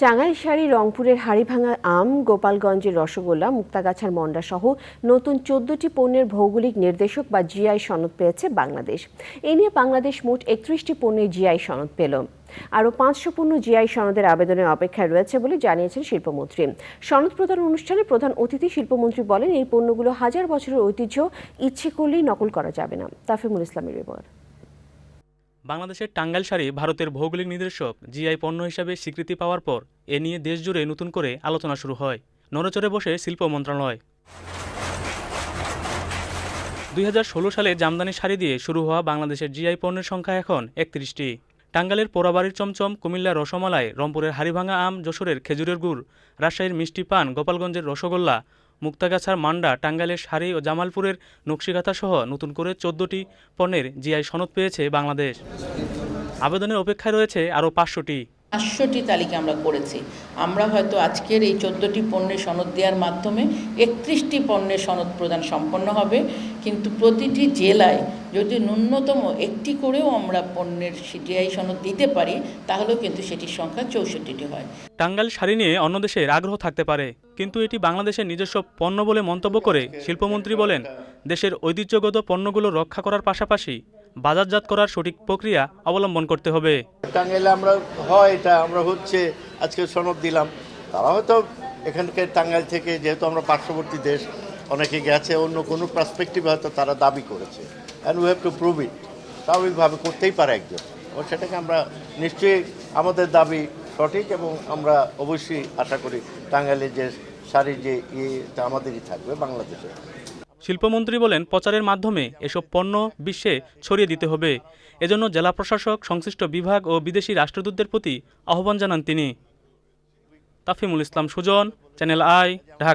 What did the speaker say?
টাঙ্গাইল শাড়ি রংপুরের হাড়িভাঙা আম, গোপালগঞ্জের রসগোল্লা, মুক্তাগাছার মন্ডা সহ নতুন চোদ্দটি পণ্যের ভৌগোলিক নির্দেশক বা জিআই সনদ পেয়েছে বাংলাদেশ। এ নিয়ে বাংলাদেশ মোট একত্রিশটি পণ্যের জিআই সনদ পেল। আরও পাঁচশো পণ্য জিআই সনদের আবেদনের অপেক্ষায় রয়েছে বলে জানিয়েছেন শিল্পমন্ত্রী। সনদ প্রদান অনুষ্ঠানে প্রধান অতিথি শিল্পমন্ত্রী বলেন, এই পণ্যগুলো হাজার বছরের ঐতিহ্য, ইচ্ছে করলেই নকল করা যাবে না। তাফিমুল ইসলামের রিপোর্ট। বাংলাদেশের টাঙ্গাইল শাড়ি ভারতের ভৌগোলিক নির্দেশক জিআই পণ্য হিসাবে স্বীকৃতি পাওয়ার পর এ নিয়ে দেশজুড়ে নতুন করে আলোচনা শুরু হয়। নড়চড়ে বসে শিল্প মন্ত্রণালয়। দুই হাজার ষোলো সালে জামদানি শাড়ি দিয়ে শুরু হওয়া বাংলাদেশের জিআই পণ্যের সংখ্যা এখন একত্রিশটি। টাঙ্গালের পোড়াবাড়ির চমচম কুমিল্লার রসমালাই, রংপুরের হাড়িভাঙা আম, যশোরের খেজুরের গুড়, রাজশাহীর মিষ্টি পান, গোপালগঞ্জের রসগোল্লা মুক্তাগাছার মান্ডা, টাঙ্গাইলের শাড়ি ও জামালপুরের নকশিকাতাসহ নতুন করে চোদ্দটি পণ্যের জিআই সনদ পেয়েছে বাংলাদেশ। আবেদনের অপেক্ষায় রয়েছে আরও পাঁচশোটি। পাঁচশোটি তালিকা আমরা করেছি। আমরা হয়তো আজকের এই চোদ্দোটি পণ্যের সনদ দেওয়ার মাধ্যমে একত্রিশটি পণ্যের সনদ প্রদান সম্পন্ন হবে, কিন্তু প্রতিটি জেলায় যদি ন্যূনতম একটি করেও আমরা পণ্যের সিটিআই সনদ দিতে পারি তাহলেও কিন্তু সেটির সংখ্যা চৌষট্টিটি হয়। টাঙ্গাইল শাড়ি নিয়ে অন্য দেশের আগ্রহ থাকতে পারে কিন্তু এটি বাংলাদেশের নিজস্ব পণ্য বলে মন্তব্য করে শিল্পমন্ত্রী বলেন দেশের ঐতিহ্যগত পণ্যগুলো রক্ষা করার পাশাপাশি বাজারজাত করার সঠিক প্রক্রিয়া অবলম্বন করতে হবে। টাঙ্গাইলে আমরা হয় এটা আমরা হচ্ছে আজকে সনদ দিলাম। তারা হয়তো এখানকার টাঙ্গাইল থেকে যেহেতু আমরা পার্শ্ববর্তী দেশ অনেকে গেছে অন্য কোনো পার্সপেক্টিভে হয়তো তারা দাবি করেছে। And we have to prove it স্বাভাবিকভাবে করতেই পারে একজন। এবং সেটাকে আমরা নিশ্চয়ই আমাদের দাবি সঠিক এবং আমরা অবশ্যই আশা করি টাঙ্গাইলের যে শাড়ির যে ইয়েটা আমাদেরই থাকবে বাংলাদেশে। শিল্পমন্ত্রী বলেন, প্রচারের মাধ্যমে এসব পণ্য বিশ্বে ছড়িয়ে দিতে হবে। এজন্য জেলা প্রশাসক, সংশ্লিষ্ট বিভাগ ও বিদেশি রাষ্ট্রদূতদের প্রতি আহ্বান জানান তিনি। Tafimul Islam Sujan, Channel I, Dhaka.